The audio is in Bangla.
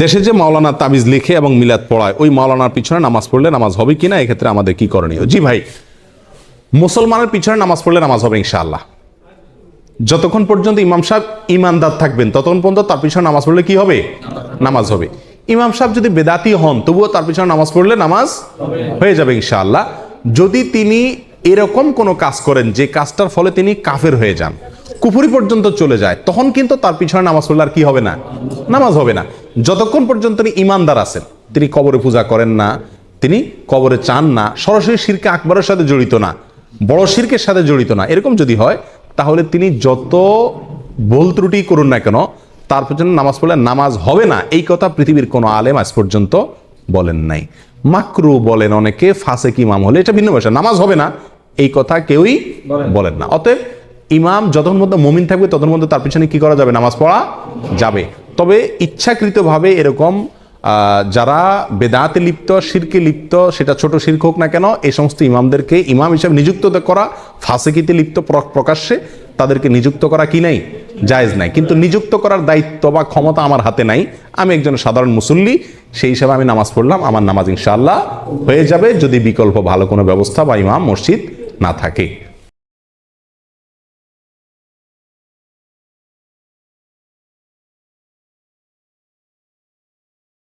দেশে যে মাওলানা তাবিজ লিখে এবং মিলাদ পড়ায়, ওই মাওলানার পিছনে নামাজ পড়লে নামাজ হবে কিনা এক্ষেত্রে আমাদের কি করণীয়? জি ভাই, মুসলমানের পিছনে নামাজ পড়লে নামাজ হবে ইনশাআল্লাহ। যতক্ষণ পর্যন্ত ইমাম সাহেব ইমানদার থাকবেন, ততক্ষণ পর্যন্ত তার পিছনে নামাজ পড়লে কি হবে? নামাজ হবে। ইমাম সাহেব যদি বেদাতি হন, তবুও তার পিছনে নামাজ পড়লে নামাজ হয়ে যাবে ইনশাআল্লাহ। যদি তিনি এরকম কোনো কাজ করেন, যে কাজটার ফলে তিনি কাফের হয়ে যান কুফুরি পর্যন্ত চলে যায় তখন কিন্তু তার পিছনে নামাজ পড়লে আর কি হবে না? নামাজ হবে না। যতক্ষণ পর্যন্ত তিনি ইমানদার আছেন তিনি কবরে পূজা করেন না তিনি কবরে চান না সরাসরি শিরকে আকবরের সাথে জড়িত না বড় শিরকের সাথে জড়িত না এরকম যদি হয় তাহলে তিনি যত ভুল ত্রুটি করুন না কেন তার পেছনে নামাজ পড়লে নামাজ হবে না। এই কথা পৃথিবীর কোনো আলেম আজ পর্যন্ত বলেন নাই। মাকরু বলেন অনেকে ফাঁসে কি মাম হলে এটা ভিন্ন বিষয় নামাজ হবে না এই কথা কেউই বলেন না। অতএব ইমাম যতক্ষণ মধ্যে মমিন থাকবে, ততক্ষণ মধ্যে তার পিছনে কি করা যাবে? নামাজ পড়া যাবে। তবে ইচ্ছাকৃতভাবে এরকম যারা বেদাতে লিপ্ত, শিরকে লিপ্ত, সেটা ছোট শির্ক হোক না কেন এই সমস্ত ইমামদেরকে ইমাম হিসাবে নিযুক্ত করা, ফাঁসেকিতে লিপ্ত প্র- প্রকাশ্যে তাদেরকে নিযুক্ত করা কি নাই? জায়েজ নাই। কিন্তু নিযুক্ত করার দায়িত্ব বা ক্ষমতা আমার হাতে নাই। আমি একজন সাধারণ মুসল্লি, সেই হিসাবে আমি নামাজ পড়লাম। আমার নামাজ ইনশাআল্লাহ হয়ে যাবে যদি বিকল্প ভালো কোনো ব্যবস্থা বা ইমাম মসজিদ না থাকে।